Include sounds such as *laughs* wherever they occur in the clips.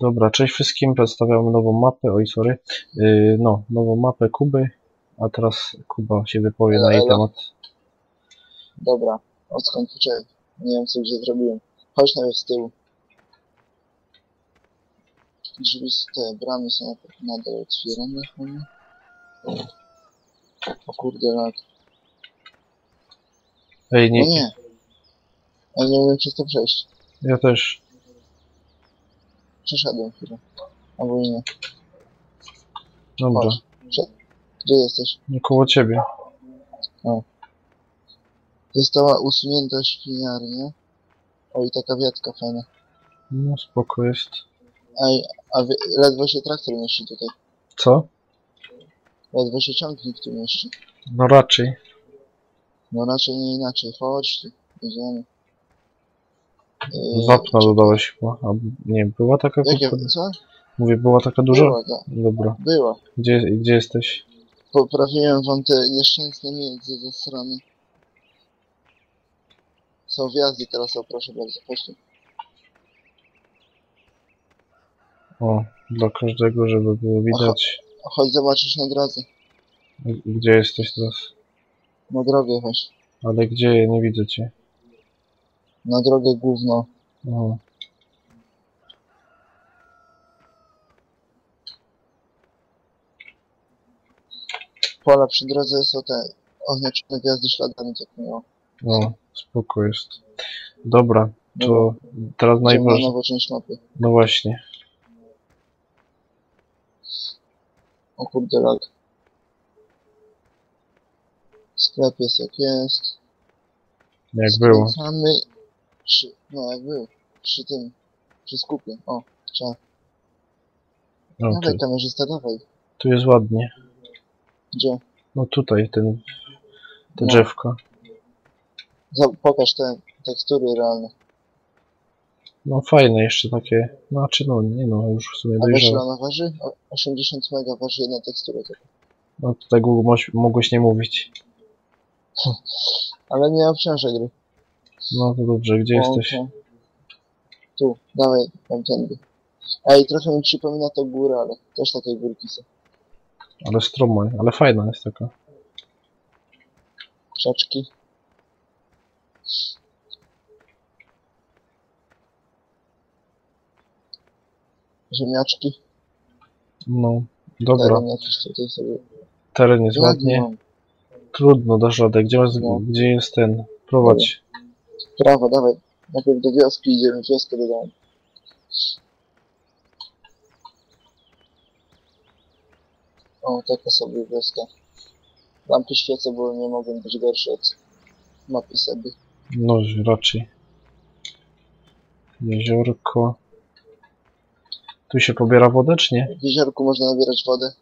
Dobra, cześć wszystkim, przedstawiamy nową mapę, oj sorry, yy, no, nową mapę Kuby, a teraz Kuba się wypowie na jej Elo. temat. Dobra, odkąd poczekaj. Nie wiem co gdzie zrobiłem. Chodź nawet z tyłu. Drzwi z te bramy są na- nadal otwierane chyba. O kurde lag. Ej, No nie, nie. Ja nie umiem przez to przejść. ja też, Przeszedłem chwilę. Albo i nie. dobra, Chodź. Przed... Gdzie jesteś? no koło ciebie. Została usunięta świniarnia. O i taka wiatka fajna. No spoko jest. Ej, a wie... ledwo się traktor mieści tutaj. Co? Ledwo się ciągnik tu mieści. No raczej. No raczej nie inaczej. Chodź tu. Idziemy. Wapna dodałeś chyba, a nie, była taka Jakie, krótka? co? Mówię, była taka duża? Była, tak. Dobra, Była. gdzie, gdzie jesteś? Poprawiłem wam te nieszczęsne miejsce ze strony. Są wjazdy teraz, o proszę bardzo. O, dla każdego, żeby było widać. Chodź zobaczysz na drodze. Gdzie jesteś teraz? Na drogę chodź. Ale gdzie? Nie widzę cię. Na drogę główną. O, Pola przy drodze są te oznaczone wjazdy śladami, tak miło. o, spoko jest. Dobra, to Dobra, teraz najważniejsze. mapy. No właśnie. O kurde lag. Sklep jest jak jest. Jak było. Przy, no jak był. Przy tym, przy skupie. O, trzeba. No, tu, Dawaj kamerzysta, dawaj. tu jest ładnie. Gdzie? No tutaj, ten, te No. drzewko. Za- Pokaż te tekstury realne. No fajne jeszcze takie. Znaczy no, nie no, już w sumie A wiesz dojrzałe. ona waży? O, 80 mega waży jedna tekstura. tylko. No tutaj Google moś- mogłeś nie mówić. *laughs* Ale nie obciążaj gry. No to dobrze, gdzie jesteś? Tu, dawaj, tamtędy. Ej, trochę mi przypomina to górę, ale też takie górki są. Ale stroma, ale fajna jest taka. Krzaczki. Ziemniaczki. No, dobra. Teren jakiś tutaj sobie. Teren jest Lagi ładnie. mam. Trudno, dasz radę. Gdzie, masz, No. gdzie jest ten? Prowadź. Prawo, dawaj. Najpierw do wioski idziemy, wioskę do domu. O, taka sobie wioska. Lampy świecę, bo nie mogą być gorsze od mapy sobie. No, raczej. Jeziorko. Tu się pobiera wodę, czy nie? W jeziorku można nabierać wodę.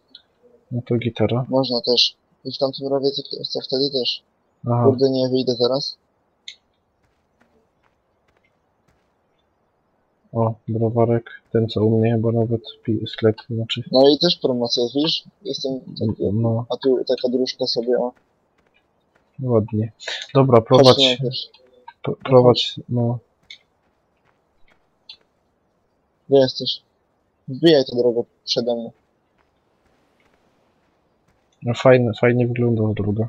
No to gitara. Można też. I w tamtym rowie co, co wtedy też. Aha, Kurde, nie wyjdę zaraz. O, browarek. Ten co u mnie chyba nawet pi- sklep, znaczy. No i też promocja, widzisz? Jestem taki. No, A tu taka dróżka sobie, o. ładnie. Dobra, prowadź, p- prowadź, no. Gdzie jesteś? Wbijaj tę drogę przede mną. no fajnie, fajnie wygląda ta droga.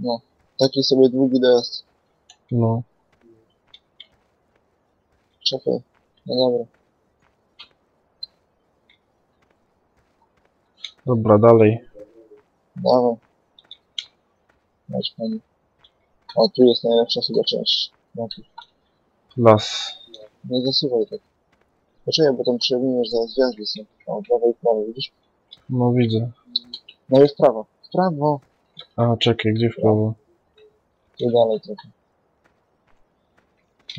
No. Taki sobie długi dojazd. No, Czekaj. No dobra. dobra, dalej. Dawaj. Chodź pani. O, tu jest najlepsza chyba część. mapy. Las. Nie zasuwaj tak. Poczekaj, bo tam przewiniesz zaraz gwiazdy są. O, prawo i prawo, widzisz? No widzę. No i w prawo. W prawo. A, czekaj, gdzie w prawo? Tu dalej trochę.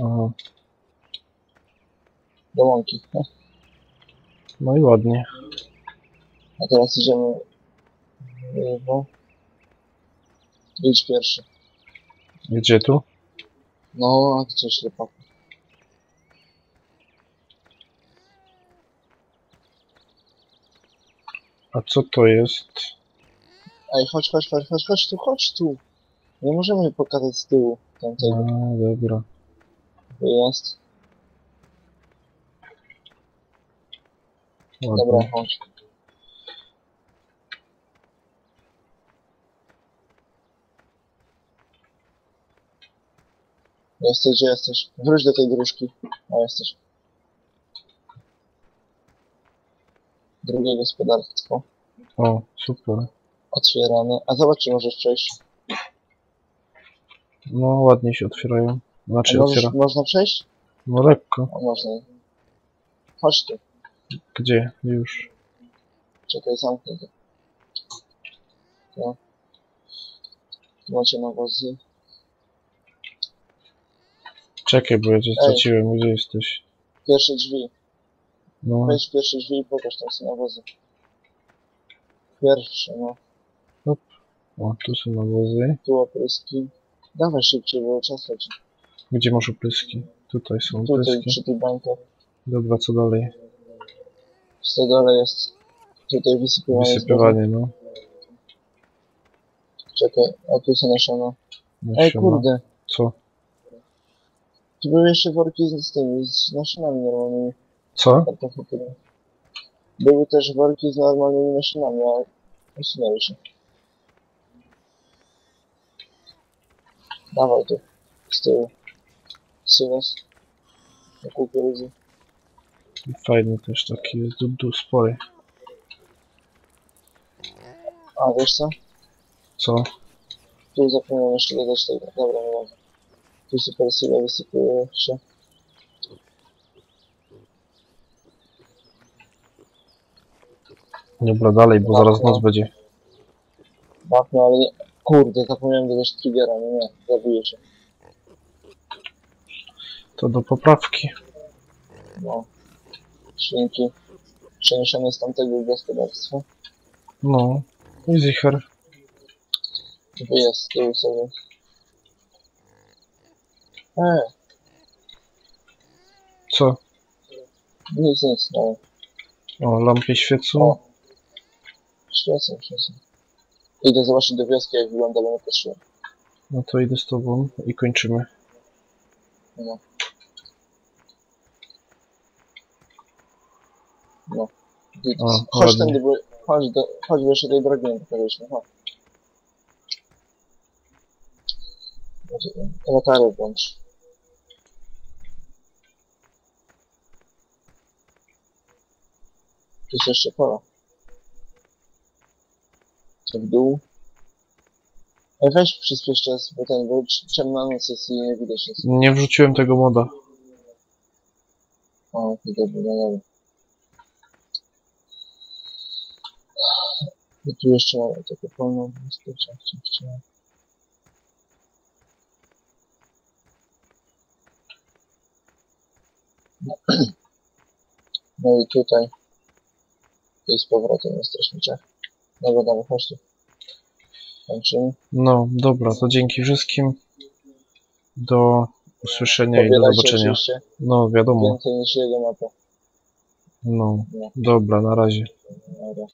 Aha, Do łąki. No. no i ładnie. A teraz idziemy lewo. Idź pierwszy. Gdzie tu? No, a gdzie ślepak? A co to jest? Ej, chodź, chodź, chodź, chodź, chodź tu, chodź tu. Nie możemy pokazać z tyłu tamtego. A, dobra. Jest. Dobra, chodź. Jesteś, gdzie jesteś? Wróć do tej dróżki. O, jesteś. Drugie gospodarstwo. O, super. Otwierane. A zobacz, czy możesz przejść. No, ładnie się otwierają. A Znaczy, możesz, otwiera. można przejść? No lekko. O, można. Chodź tu. Gdzie? Już. Czekaj, zamknę to. Tu macie nawozy. Czekaj, bo ja cię straciłem. Gdzie jesteś? Pierwsze drzwi. No, Wejdź w pierwsze drzwi i pokaż tam są nawozy. Pierwsze, no. o, tu są nawozy. Tu opryski. Dawaj szybciej, bo czas leci. Gdzie masz opryski? Tutaj są Tutaj opryski. przy tych bańkach. Dobra, co dalej? W stodole jest tutaj wysypywanie. Wysypywanie, no. Czekaj, a tu są nasiona. No, Ej, siema. kurde. Co? Tu były jeszcze worki z, z tymi, z nasionami normalnymi. Co? kartoflowego. Były też worki z normalnymi nasionami, ale usunęły się. Dawaj tu, z tyłu. Sylos. Na kukurydzy. Fajny też taki jest, du, spory. A, wiesz co? Co? Tu zapomniałem jeszcze dodać tego. Dobra, nie mogę. Tu super sylo wysypuje się. Dobra, dalej, bo zaraz No. noc będzie. Tak, no ale nie. Kurde, zapomniałem dodać triggera, no nie, zabiję się. To do poprawki. No. Świnki. Przeniesione z tamtego gospodarstwa. No. I zicher. Wyjazd z tyłu sobie. E, Co? nic, nic, no. O, lampy świecą. O. Świecę, świecę. Idę zobaczyć do wioski, jak wygląda, bo nie patrzyłem. No to idę z tobą i kończymy. No. I- O, chodź ładnie. tędy, bo... Chodź, do, chodź do tej drogi nie pokazaliśmy, chodź. Latarę włącz. Tu jest jeszcze pola. Co w dół? Ej, weź przyspiesz czas, bo ten, bo ciemna noc jest i nie widać nic. Nie wrzuciłem tego moda. O, to dobra, no dobra. I tu jeszcze mamy takie pełną bezpieczną chciałem. *clears throat* No i tutaj. I z powrotem jest strażniczek. Dobra, chodź tu. Kończymy. No, dobra, to dzięki wszystkim. Do usłyszenia i do zobaczenia. oczywiście No, wiadomo. więcej niż jego mapę. No, No. dobra, na razie. Dobra.